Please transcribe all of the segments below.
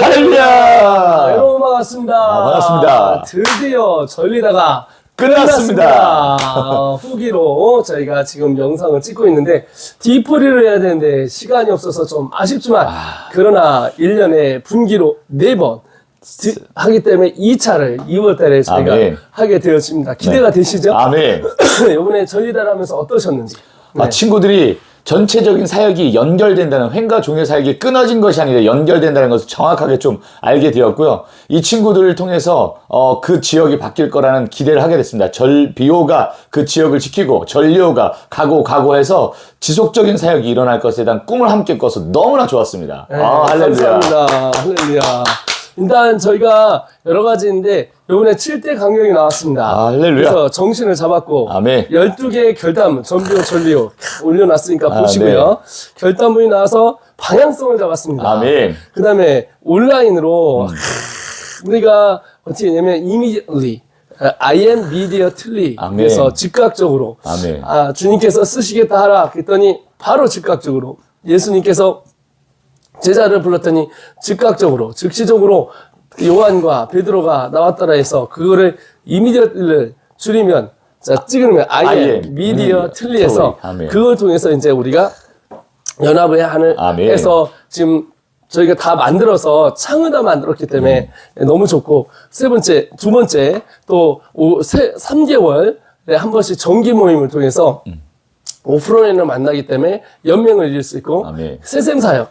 할렐루야! 여러분 반갑습니다. 아, 반갑습니다. 드디어 전리다가 끝났습니다. 어, 후기로 저희가 지금 영상을 찍고 있는데 디포리를 해야 되는데 시간이 없어서 좀 아쉽지만 그러나 1년에 분기로 4번 하기 때문에 2차를 2월 달에 저희가 아멘. 하게 되었습니다. 기대가 되시죠? 아멘. 이번에 전리다를 하면서 어떠셨는지. 아, 친구들이 전체적인 사역이 연결된다는 횡과 종의 사역이 끊어진 것이 아니라 연결된다는 것을 정확하게 좀 알게 되었고요. 이 친구들을 통해서 어, 그 지역이 바뀔 거라는 기대를 하게 됐습니다. 절비오가 그 지역을 지키고 전리오가 가고 가고 해서 지속적인 사역이 일어날 것에 대한 꿈을 함께 꿔서 너무나 좋았습니다. 네, 아, 할렐루야. 감사합니다. 할렐루야. 일단 저희가 여러 가지인데 요번에 7대 강령이 나왔습니다. 아, 할렐루야. 그래서 정신을 잡았고 아멘. 12개의 결단문, 전비오, 전리오 올려놨으니까 아, 보시고요. 결단문이 나와서 방향성을 잡았습니다. 아멘. 그 다음에 온라인으로 우리가 어떻게 하냐면 immediately I am immediately 아멘. 그래서 즉각적으로 아멘. 아, 주님께서 쓰시겠다 하라 그랬더니 바로 즉각적으로 예수님께서 제자를 불렀더니 즉각적으로 즉시적으로 요한과 베드로가 나왔더라 해서 그거를 이미디어를 줄이면 자 찍으면 am 미디어. 틀리해서 아멘. 그걸 통해서 이제 우리가 연합을 하는 아멘. 해서 지금 저희가 다 만들어서 창을 다 만들었기 때문에 너무 좋고 세 번째 두 번째 또 오, 세, 3개월에 한 번씩 정기 모임을 통해서 오프라인을 만나기 때문에 연맹을 이룰 수 있고. 새샘 사역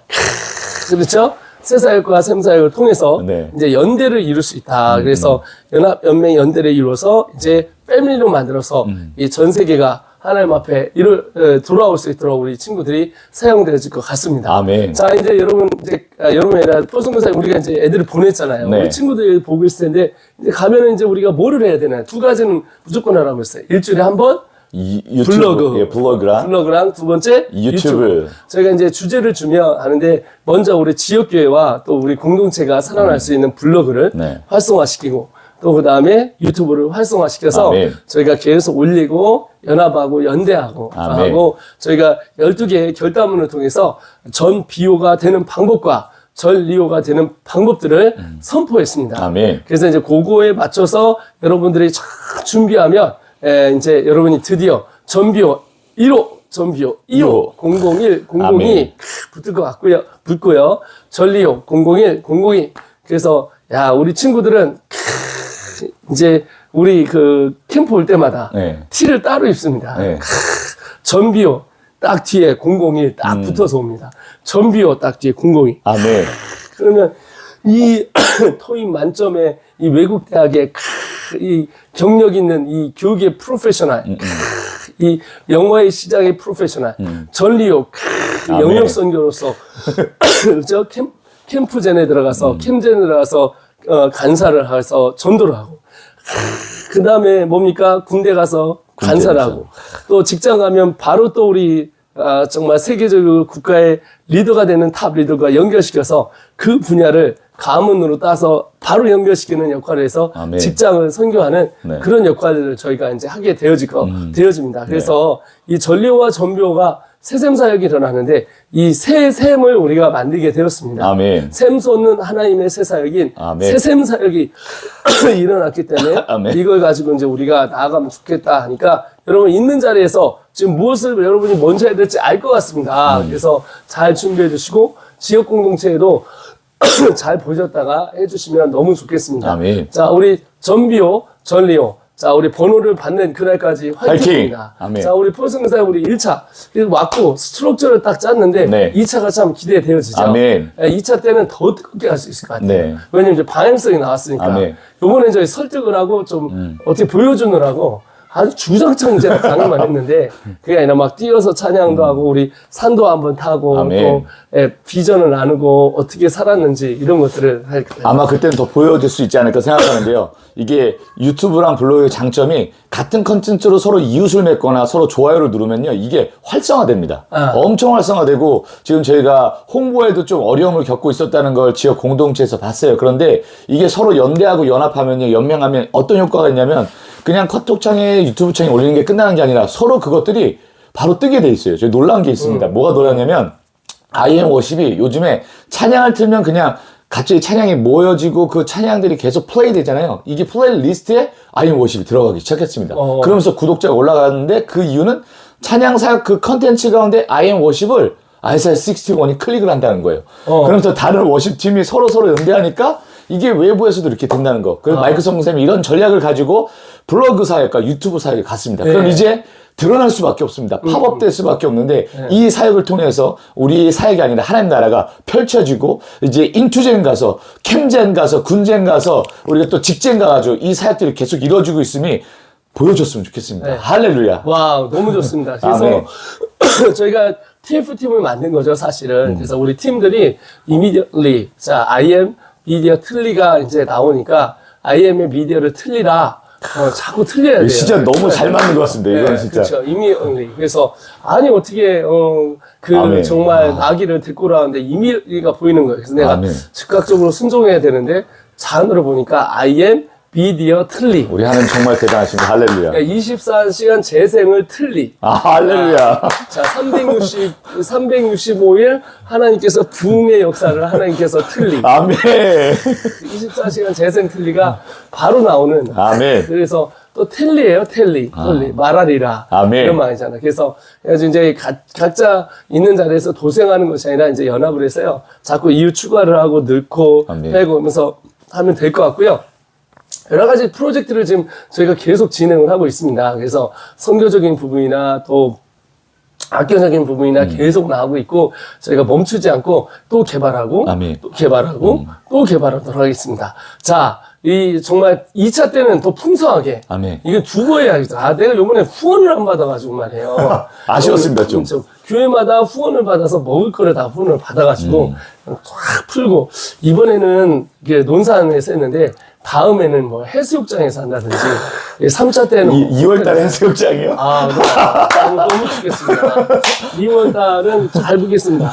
그렇죠? 새 사역과 샘 사역을 통해서 네. 이제 연대를 이룰 수 있다. 그래서 연합 연맹 연대를 이루어서 이제 패밀리로 만들어서 이전 세계가 하나님 앞에 이를 에, 돌아올 수 있도록 우리 친구들이 사용되어질 것 같습니다. 아멘. 자 이제 여러분 이제 아, 여러분 아니라 포승교사 우리가 이제 애들을 보냈잖아요. 네. 우리 친구들이 보고 있을 텐데 이제 가면은 이제 우리가 뭐를 해야 되나 두 가지는 무조건 하라고 했어요. 일주일에 한번 이- 유튜브, 블로그. 예, 블로그랑 블로그랑 두 번째 유튜브. 저희가 이제 주제를 주면 하는데 먼저 우리 지역교회와 또 우리 공동체가 살아날 수 있는 블로그를 네. 활성화시키고 또 그 다음에 유튜브를 활성화시켜서 아멘. 저희가 계속 올리고 연합하고 연대하고 아멘. 하고 저희가 12개의 결단문을 통해서 전 비호가 되는 방법과 전 리오가 되는 방법들을 선포했습니다. 음. 아멘. 그래서 이제 그거에 맞춰서 여러분들이 쫙 준비하면 에, 이제 여러분이 드디어 전비호 1호, 전비호 2호, 001, 002 아멘. 붙을 것 같고요. 붙고요. 전리호 001, 002. 그래서 야, 우리 친구들은 크, 이제 우리 그 캠프 올 때마다 네. 티를 따로 입습니다. 네. 전비호 딱 뒤에 001딱 음. 붙어서 옵니다. 전비호 딱 뒤에 002. 아멘. 그러면 이 토익 만점의 이 외국 대학의 크, 이 경력 있는 이 교육의 프로페셔널, 음, 크, 이 영어의 시장의 프로페셔널, 전리오, 크, 음. 아멘. 영역 선교로서 그렇죠? 캠, 캠프젠에 음. 들어가서 캠젠에 들어가서 어, 간사를 해서 전도를 하고 그 다음에 뭡니까 군대 가서 간사를 군대에서. 하고 또 직장 가면 바로 또 우리 아, 정말 세계적으로 국가의 리더가 되는 탑 리더가 연결시켜서 그 분야를 가문으로 따서 바로 연결시키는 역할을 해서 아멘. 직장을 선교하는 네. 음. 그런 역할을 저희가 이제 하게 되어질 거, 되어집니다. 그래서 이 전리호와 전비호가 새샘 사역이 일어나는데 이 새 샘을 우리가 만들게 되었습니다. 아멘. 샘 솟는 하나님의 새 사역인 아멘. 새샘 사역이 일어났기 때문에 아멘. 이걸 가지고 이제 우리가 나아가면 좋겠다 하니까 여러분 있는 자리에서 지금 무엇을 여러분이 먼저 해야 될지 알 것 같습니다. 음. 그래서 잘 준비해 주시고 지역 공동체에도 잘 보셨다가 해주시면 너무 좋겠습니다. 아멘. 자, 우리 전비호, 전리호. 자, 우리 번호를 받는 그날까지 화이팅입니다. 화이팅! 아멘. 자, 우리 포승사 우리 1차. 왔고 스트럭처를 딱 짰는데 네. 2차가 참 기대되어지죠. 아멘. 2차 때는 더 뜨겁게 할 수 있을 것 같아요. 네. 왜냐면 이제 방향성이 나왔으니까. 아멘. 요번에 저희 설득을 하고 좀 음. 어떻게 보여주느라고 아주 주장창 이제 강의만 했는데 그게 아니라 막 뛰어서 찬양도 하고 우리 산도 한번 타고 음. 아멘. 또 예, 비전을 나누고 어떻게 살았는지 이런 것들을 할 거예요. 아마 그때는 더 보여줄 수 있지 않을까 생각하는데요. 이게 유튜브랑 블로그의 장점이 같은 컨텐츠로 서로 이웃을 맺거나 서로 좋아요를 누르면요. 이게 활성화됩니다. 아. 엄청 활성화되고 지금 저희가 홍보에도 좀 어려움을 겪고 있었다는 걸 지역 공동체에서 봤어요. 그런데 이게 서로 연대하고 연합하면요. 연맹하면 어떤 효과가 있냐면 그냥 카톡창에 유튜브창에 올리는 게 끝나는 게 아니라 서로 그것들이 바로 뜨게 돼 있어요. 저희 놀라운 게 있습니다. 뭐가 놀랐냐면 IM 워십이 요즘에 찬양을 틀면 그냥 갑자기 찬양이 모여지고 그 찬양들이 계속 플레이 되잖아요. 이게 플레이 리스트에 아이엠 워십이 들어가기 시작했습니다. 어. 그러면서 구독자가 올라가는데 그 이유는 찬양 사역 그 컨텐츠 가운데 아이엠 워십을 아이사야 61이 클릭을 한다는 거예요. 어. 그러면서 다른 워십 팀이 서로 서로 연대하니까 이게 외부에서도 이렇게 된다는 거. 그래서 아. 마이크 성쌤이 이런 전략을 가지고 블로그 사역과 유튜브 사역에 갔습니다. 그럼 네. 이제 드러날 수밖에 없습니다. 팝업 될 수밖에 없는데 네. 이 사역을 통해서 우리 사역이 아니라 하나님 나라가 펼쳐지고 이제 인투젠 가서 캠젠 가서 군젠 가서 우리가 또 직젠 가가지고 이 사역들이 계속 이루어지고 있음이 보여줬으면 좋겠습니다. 네. 할렐루야. 와 너무 좋습니다. 그래서 아멘. 저희가 TF 팀을 만든 거죠, 사실은. 그래서 우리 팀들이 immediately 자 IM 미디어 틀리가 이제 나오니까 IM의 미디어를 틀리라. 어, 자꾸 틀려야 돼요. 진짜 너무 잘 맞는 것 같습니다. 이건 진짜. 그렇죠. immediately. 그래서 아니 어떻게 어 그 아멘. 정말 아기를 데리고 나왔는데 immediately가 보이는 거예요. 그래서 내가 아멘. 즉각적으로 순종해야 되는데 잔으로 보니까 IM 미디어 틀리. 우리 하나님 정말 대단하십니다. 할렐루야. 그러니까 24시간 재생을 틀리. 아, 할렐루야. 자, 360, 365일 하나님께서 부흥의 역사를 하나님께서 틀리. 아멘. 24시간 재생 틀리가 바로 나오는. 아멘. 그래서 또 텔리예요, 텔리. 텔리. 말하리라. 아멘. 이런 말이잖아. 그래서 그래서 이제 가- 각자 있는 자리에서 도생하는 것이 아니라 이제 연합을 해서요. 자꾸 이유 추가를 하고 넣고 아멘. 빼고 하면서 하면 될 것 같고요. 여러 가지 프로젝트를 지금 저희가 계속 진행을 하고 있습니다. 그래서 선교적인 부분이나 또 학교적인 부분이나 음. 계속 나오고 있고 저희가 멈추지 않고 또 개발하고 아멘. 음. 또 개발하고 또 개발하도록 하겠습니다. 자, 이 정말 2차 때는 더 풍성하게 아멘. 이거 두고 해야겠다. 아, 내가 요번에 후원을 안 받아가지고 말이에요. 아쉬웠습니다, 좀. 교회마다 후원을 받아서 먹을 거를 다 후원을 받아가지고 음. 확 풀고 이번에는 이게 논산에서 했는데 다음에는 뭐 해수욕장에서 한다든지 3차 때는 뭐 2월 달에 해수욕장이요? 아, 너무, 너무, 너무 좋겠습니다. 2월 달은 잘 보겠습니다.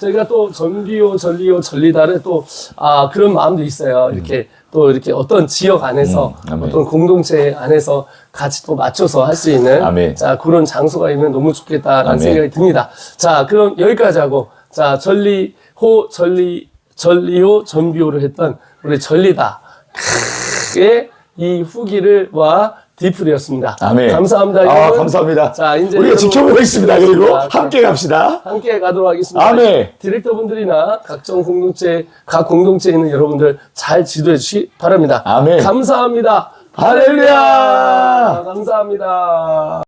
저희가 또 전비요, 전리요, 전리달에 또, 아, 그런 마음도 있어요. 이렇게 또 이렇게 어떤 지역 안에서, 음, 아멘. 어떤 공동체 안에서 같이 또 맞춰서 할 수 있는, 아멘. 자, 그런 장소가 있으면 너무 좋겠다라는 아멘. 생각이 듭니다. 자, 그럼 여기까지 하고, 자, 전리호, 전리, 전리호, 전비호를 했던 우리 전리다. 의이 후기를 와 디플이었습니다. 아멘. 감사합니다. 아, 여러분. 감사합니다. 자, 이제 우리가 있습니다. 그리고 지켜보겠습니다. 함께 갑시다. 함께 가도록 하겠습니다. 아멘. 디렉터분들이나 각종 공동체, 각 공동체에 있는 여러분들 잘 지도해 주시 기 바랍니다. 아멘. 감사합니다. 할렐루야! 감사합니다.